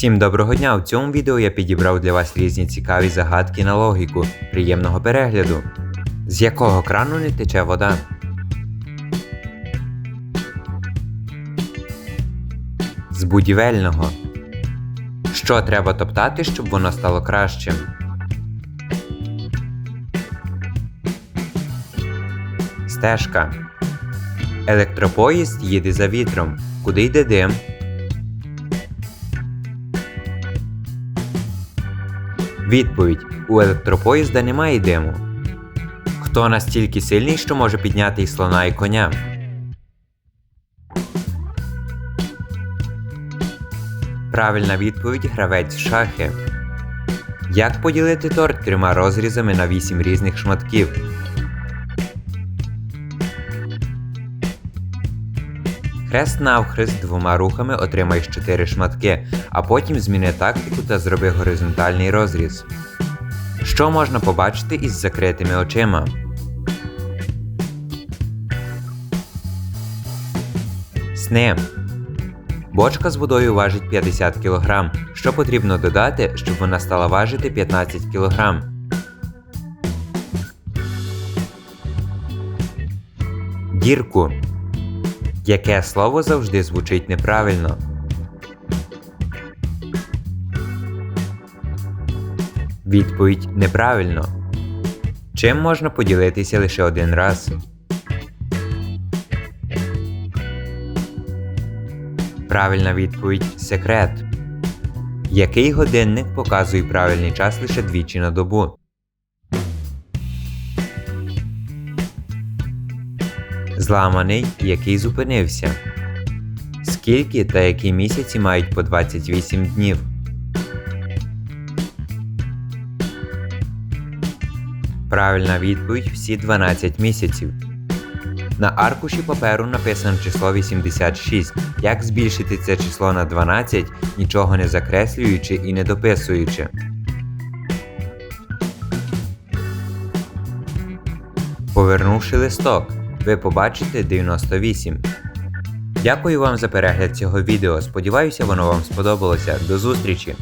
Всім доброго дня! У цьому відео я підібрав для вас різні цікаві загадки на логіку. Приємного перегляду. З якого крану не тече вода? З будівельного. Що треба топтати, щоб воно стало кращим? Стежка. Електропоїзд їде за вітром. Куди йде дим? Відповідь: у електропоїзда немає диму. Хто настільки сильний, що може підняти і слона і коня? Правильна відповідь гравець шахи. Як поділити торт трьома розрізами на 8 різних шматків? Хрест навхрест двома рухами отримаєш 4 шматки, а потім зміни тактику та зроби горизонтальний розріз. Що можна побачити із закритими очима? Сни. Бочка з водою важить 50 кг. Що потрібно додати, щоб вона стала важити 15 кг? Дірку. Яке слово завжди звучить неправильно? Відповідь неправильно. Чим можна поділитися лише один раз? Правильна відповідь секрет. Який годинник показує правильний час лише двічі на добу? Зламаний, який зупинився. Скільки та які місяці мають по 28 днів? Правильна відповідь всі 12 місяців. На аркуші паперу написано число 86. Як збільшити це число на 12, нічого не закреслюючи і не дописуючи. Повернувши листок, ви побачите 98. Дякую вам за перегляд цього відео. Сподіваюся, воно вам сподобалося. До зустрічі!